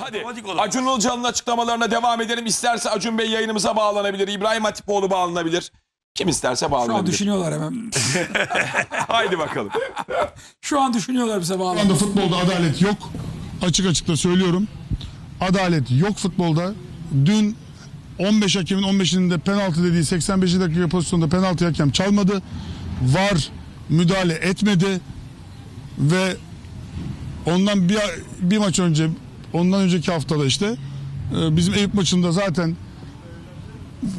Hadi. Acun Ilıcalı'nın açıklamalarına devam edelim. İsterse Acun Bey yayınımıza bağlanabilir. İbrahim Hatipoğlu bağlanabilir. Kim isterse Şu an bağlanabilir. düşünüyorlar hemen. Haydi bakalım. Şu an düşünüyorlar bize Şu bağlı. anda futbolda adalet yok. Açık açık da söylüyorum. Adalet yok futbolda. Dün 15 hakemin 15'inde penaltı dediği 85 dakika pozisyonda penaltı hakem çalmadı. VAR müdahale etmedi ve ondan bir, bir maç önce ondan önceki haftada işte e, bizim Eyüp maçında zaten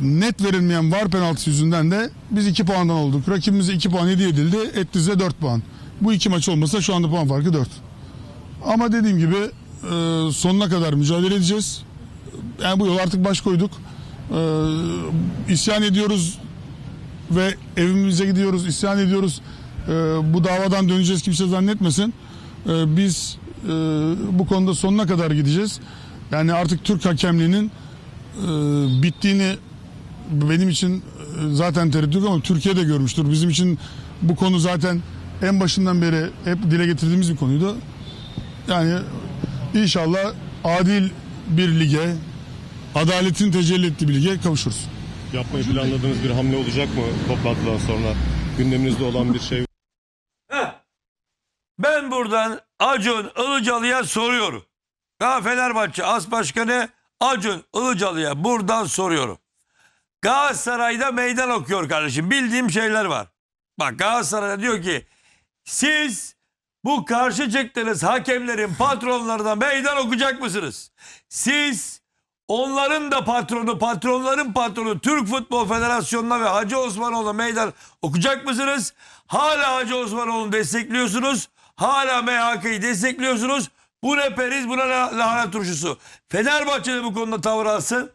net verilmeyen VAR penaltısı yüzünden de biz 2 puandan olduk. Rakibimize 2 puan hediye edildi. Ettize 4 puan. Bu iki maç olmasa şu anda puan farkı 4. Ama dediğim gibi e, sonuna kadar mücadele edeceğiz. Yani bu yol artık baş koyduk. E, isyan ediyoruz ve evimize gidiyoruz, isyan ediyoruz. Bu davadan döneceğiz kimse zannetmesin. Biz e, bu konuda sonuna kadar gideceğiz. Yani artık Türk hakemliğinin e, bittiğini benim için e, zaten tereddüt yok ama Türkiye de görmüştür. Bizim için bu konu zaten en başından beri hep dile getirdiğimiz bir konuydu. Yani inşallah adil bir lige, adaletin tecelli ettiği bir lige kavuşuruz. Yapmayı planladığınız bir hamle olacak mı toplantıdan sonra? Gündeminizde olan bir şey. Ben buradan Acun Ilıcalı'ya soruyorum. Daha Fenerbahçe As Başkanı Acun Ilıcalı'ya buradan soruyorum. Galatasaray'da meydan okuyor kardeşim. Bildiğim şeyler var. Bak Galatasaray'da diyor ki siz bu karşı çıktığınız hakemlerin patronlarına meydan okuyacak mısınız? Siz onların da patronu, patronların patronu Türk Futbol Federasyonu'na ve Hacı Osmanoğlu'na meydan okuyacak mısınız? Hala Hacı Osmanoğlu'nu destekliyorsunuz. Hala MHK'yi destekliyorsunuz. Bu ne periz, buna la- lahana turşusu. Fenerbahçe de bu konuda tavır alsın.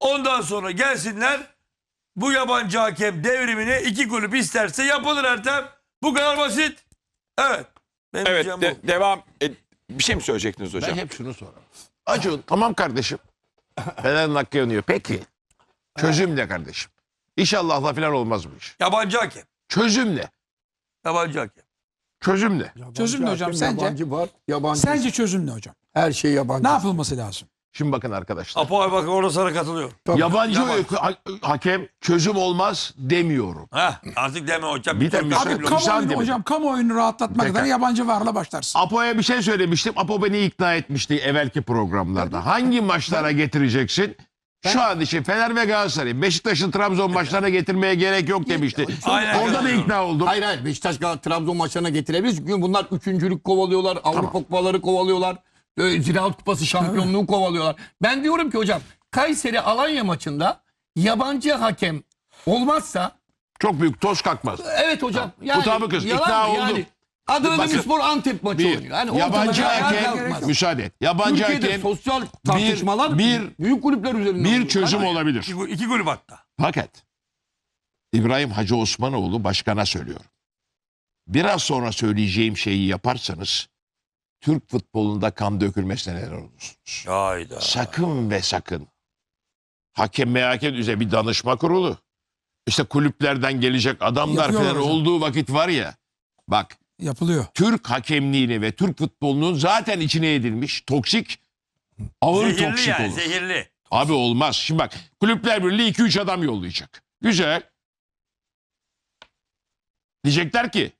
Ondan sonra gelsinler bu yabancı hakem devrimini iki kulüp isterse yapılır Ertem. Bu kadar basit. Evet. Benim Evet de- bu. devam. E, bir şey mi söyleyecektiniz hocam? Ben hep şunu sorarım. Acun tamam kardeşim. Fener'in hakkı yanıyor. Peki. Çözüm ne kardeşim? İnşallah Allah falan olmaz bu iş. Yabancı hakem. Çözüm ne? Yabancı hakem. Çözüm ne? Çözüm ne hocam hakem, sence? Yabancı var, yabancı. Sence çözüm ne hocam? her şey yabancı. Ne yapılması lazım? Şimdi bakın arkadaşlar. Apo abi bak orada sana katılıyor. Tabii. Yabancı Yabancı. ha- hakem çözüm olmaz demiyorum. Heh, artık deme hocam. Bir de Türk müsaade- hakem Abi. Müsaade kamuoyunu hocam kamuoyunu rahatlatmak Tekrar. adına yabancı varla başlarsın. Apo'ya bir şey söylemiştim. Apo beni ikna etmişti evvelki programlarda. Hangi maçlara getireceksin? Şu an için Fener ve Galatasaray Beşiktaş'ın Trabzon maçlarına getirmeye gerek yok demişti. Aynen. Orada da ikna oldum. Hayır hayır Beşiktaş Galatasaray Trabzon maçlarına getirebiliriz. Çünkü bunlar üçüncülük kovalıyorlar. Avrupa kupaları kovalıyorlar. Ziraat Kupası şampiyonluğu kovalıyorlar. Ben diyorum ki hocam Kayseri Alanya maçında yabancı hakem olmazsa Çok büyük toz kalkmaz. evet hocam yani Mutabıkız, yalan ikna mı? oldum. Yani Adana Bakın, Demirspor Antep maçı Bir, oynuyor. Yani yabancı ayağa hakem, kalkmaz. müsaade et. Yabancı Türkiye'de hakem sosyal tartışmalar bir- büyük kulüpler üzerinden. bir oluyor. çözüm olabilir. İki, iki kulüp hatta. Fakat İbrahim Hacı Osmanoğlu başkana söylüyor. Biraz sonra söyleyeceğim şeyi yaparsanız Türk futbolunda kan dökülmesine neden olursunuz. Hayda. Sakın ve sakın. Hakem MHK üzerine bir danışma kurulu. İşte kulüplerden gelecek adamlar Yapıyorlar falan hocam. olduğu vakit var ya. Bak Yapılıyor. Türk hakemliğini ve Türk futbolunun zaten içine edilmiş toksik ağır Zehirli toksik yani olur. zehirli. Abi olmaz. Şimdi bak kulüpler birliği 2-3 adam yollayacak. Güzel. Diyecekler ki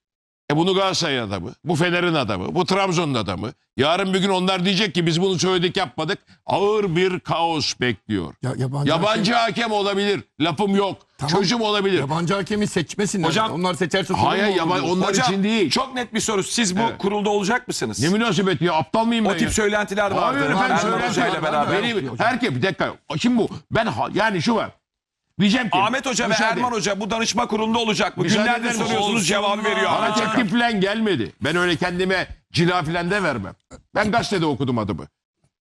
e bunu Galatasaray adamı, bu Fener'in adamı, bu Trabzon'un adamı. Yarın bir gün onlar diyecek ki biz bunu söyledik yapmadık. Ağır bir kaos bekliyor. Ya, yabancı, Yabancı hakem olabilir. Lafım yok. Tamam. Çözüm olabilir. Yabancı hakemi seçmesinler. Hocam- onlar seçerse Hayır yabancı onlar Hocam için değil. çok net bir soru. Siz bu Evet. kurulda olacak mısınız? Ne münasebet ya aptal mıyım ben o ya? tip söylentiler vardı. Hayır efendim Erman söylenti Hoca ile var. beraber. Ben- Beni, herkes bir dakika. Kim bu? Ben yani şu var. Diyeceğim ki. Ahmet Hoca ve müsaade. Erman Hoca bu danışma kurulunda olacak mı? Müsaade Günlerdir eder misin? soruyorsunuz cevabı veriyor. Bana Ahmet Hoca. teklif falan gelmedi. Ben öyle kendime cila falan de vermem. Ben gazetede okudum adımı.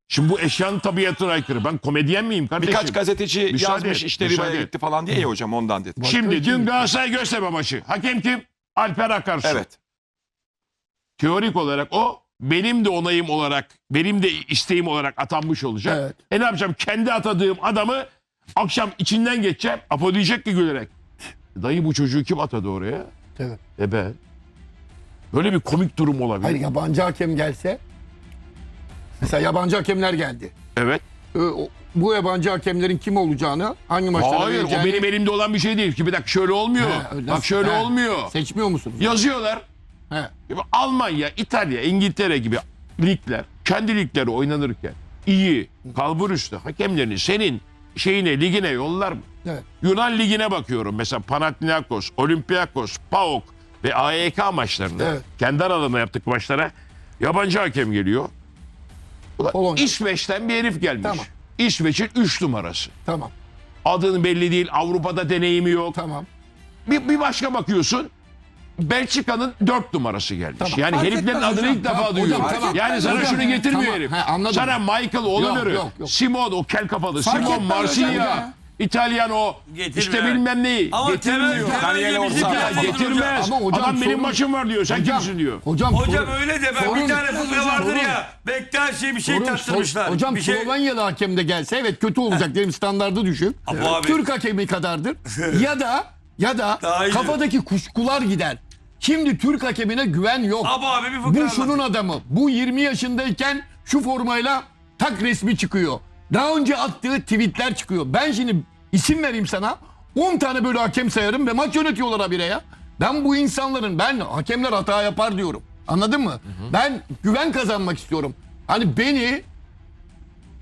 Şimdi bu eşyanın tabiatına aykırı. Ben komedyen miyim kardeşim? Birkaç gazeteci Müsaade yazmış et, işte müsaade Riva'ya et. gitti falan diye ya hocam ondan dedim. Şimdi dün Galatasaray Göztepe maçı. Hakem kim? Alper Akarsu. Evet. Teorik olarak o benim de onayım olarak, benim de isteğim olarak atanmış olacak. Evet. E ne yapacağım? Kendi atadığım adamı akşam içinden geçeceğim. Apo diyecek ki gülerek. Dayı bu çocuğu kim atadı oraya? Evet. E ben. Böyle bir komik durum olabilir. Hayır yabancı hakem gelse Mesela yabancı hakemler geldi. Evet. Ee, o- bu yabancı hakemlerin kim olacağını, hangi maçlara Hayır o vereceğini- benim elimde olan bir şey değil ki. Bir dakika şöyle olmuyor. He, öyle Bak şöyle he. olmuyor. Seçmiyor musunuz? Yazıyorlar. He. Almanya, İtalya, İngiltere gibi ligler kendi ligleri oynanırken iyi, kalbur üstü hakemlerini senin şeyine ligine yollar mı? Evet. Yunan ligine bakıyorum mesela Panathinaikos, Olympiakos, PAOK ve AEK maçlarında Evet. kendi aralarında yaptık maçlara yabancı hakem geliyor. Ulan Polonya. İsveç'ten bir herif gelmiş. Tamam. İsveç'in 3 numarası. Tamam. Adının belli değil, Avrupa'da deneyimi yok. Tamam. Bir, bir başka bakıyorsun. Belçika'nın 4 numarası gelmiş. Tamam. Yani Fark heriflerin adını hocam. ilk defa Tamam, duyuyorum. hocam, tamam. Yani sana Hocam, şunu getirmiyor tamam. herif. He, anladım. Sana Michael Oliver'ı. Simon o kel kafalı, Fark Simon Marsilya, ya. İtalyan o Getirme. işte bilmem neyi Ama getirmiyor. Ya geldiğimiz getirmez. Ama hocam Adam benim sorun- maçım var diyor. Sen Hocam, kimsin diyor. Hocam, Hocam sorun- öyle de ben sorun- bir tane fıkra vardır sorun- ya. Bektaşi'ye bir şey sorun- tattırmışlar. Hocam bir şey... Hakem de gelse evet kötü olacak derim standardı düşük. Apo abi. Türk hakemi kadardır. ya da ya da Daha kafadaki kuşkular gider. Şimdi Türk hakemine güven yok. Apo abi bir fıkra Bu şunun adamı. Bu 20 yaşındayken şu formayla tak resmi çıkıyor. Daha önce attığı tweetler çıkıyor. Ben şimdi isim vereyim sana. 10 tane böyle hakem sayarım ve maç yönetiyorlar habire ya. Ben bu insanların ben hakemler hata yapar diyorum. Anladın mı? Ben güven kazanmak istiyorum. Hani beni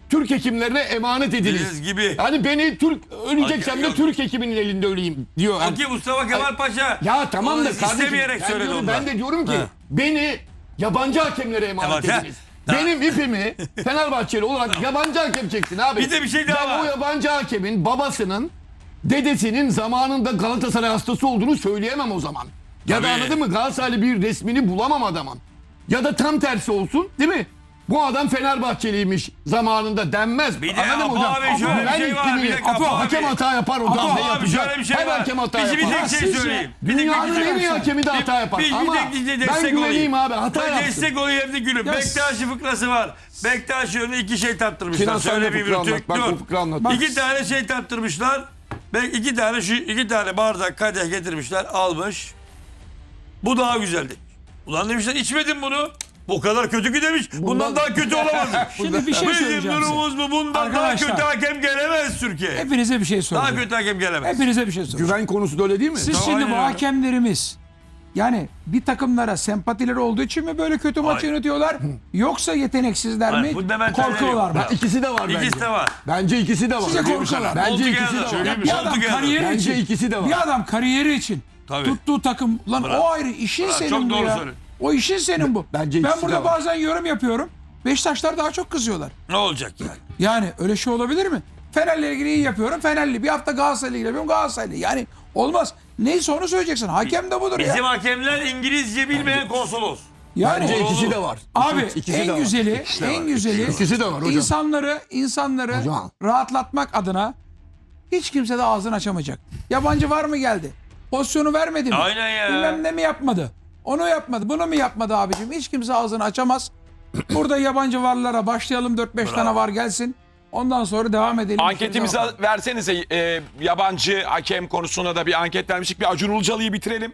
Türk hekimlerine emanet ediniz. Deniz gibi. Hani beni Türk öleceksem de. Türk hekiminin elinde öleyim diyor. Ki Mustafa Kemal Paşa. Ya tamam da kardeşim. istemeyerek ben, söyledi diyorum- onlar. ben de diyorum ki Ha. beni yabancı hakemlere emanet ha. ediniz. Ha. Benim ipimi Fenerbahçeli olarak yabancı hakem çeksin abi. Bir de bir şey daha ben var. o yabancı hakemin babasının dedesinin zamanında Galatasaray hastası olduğunu söyleyemem o zaman. Ya da Tabii. anladın mı Galatasaraylı bir resmini bulamam adamın. Ya da tam tersi olsun değil mi? Bu adam Fenerbahçeliymiş zamanında denmez. Bir de Anladın mı Apo hocam? abi şöyle bir şey var, bir dakika Apo hakem abi. hata yapar hocam. Apo ne abi yapacak? şöyle bir şey Her var. hakem hata Bizi bir yapar. tek şey söyleyeyim. Bir tek bir Dünyanın şey en iyi hakemi de hata yapar. Bir, Ama bir tek bir ben güveneyim olayım. abi hata Ben yapsın. destek olayım hem de gülüm. Bektaşi fıkrası var. Bektaşi önüne iki şey tattırmışlar. Sinan sen de Söyle bir fıkra anlat. Bak bu fıkra anlat. İki tane şey tattırmışlar. Ve iki tane şu iki tane bardak kadeh getirmişler almış. Bu daha güzeldi. Ulan demişler içmedin bunu. Bu kadar kötü ki demiş. Bundan, Bundan- daha kötü olamaz. Şimdi bir şey Bizim söyleyeceğim size. durumumuz bu. Bundan Arkadaşlar. daha kötü hakem gelemez Türkiye. Hepinize bir şey Daha soracağım. kötü hakem gelemez. Hepinize bir şey soracağım. Güven konusu da öyle değil mi? Siz Tamam, şimdi bu hakemlerimiz yani bir takımlara sempatileri olduğu için mi böyle kötü maç Hayır. yönetiyorlar? Yoksa yeteneksizler Hayır, mi? Korkuyorlar mı? İkisi de var bence. İkisi de var. Bence ikisi de var. Size korkuyorlar. Bence Oldu ikisi geldi. de var. Mi? Bir adam geldi. kariyeri Bence için. ikisi de var. Bir adam kariyeri için Tabii. tuttuğu takım lan Bravo. o ayrı işin Bravo, senin çok bu doğru ya. söylüyorsun. O işin senin bu. Bence ben ikisi burada var. bazen yorum yapıyorum. Beşiktaşlar daha çok kızıyorlar. Ne olacak yani? Yani öyle şey olabilir mi? Fener'le ilgili iyi yapıyorum. Fenerli. Bir hafta Galatasaray'la ilgili yapıyorum. Galatasaraylı. Yani olmaz. Neyse onu söyleyeceksin. Hakem de budur Bizim ya. hakemler İngilizce bilmeyen konsolos. Yani Bence ikisi de var. Abi İkisi- ikisi de en var. güzeli, en güzeli İkisi de var hocam. insanları insanları Hocam. rahatlatmak adına hiç kimse de ağzını açamayacak. Yabancı var mı geldi? Pozisyonu vermedi mi? Aynen ya. Bilmem ne mi yapmadı? Onu yapmadı, bunu mu yapmadı abicim? Hiç kimse ağzını açamaz. Burada yabancı varlara başlayalım 4-5 tane var gelsin. Ondan sonra devam edelim. Anketimizi versenize e, yabancı hakem konusunda da bir anket vermiştik. Bir Acun Ilıcalı'yı bitirelim.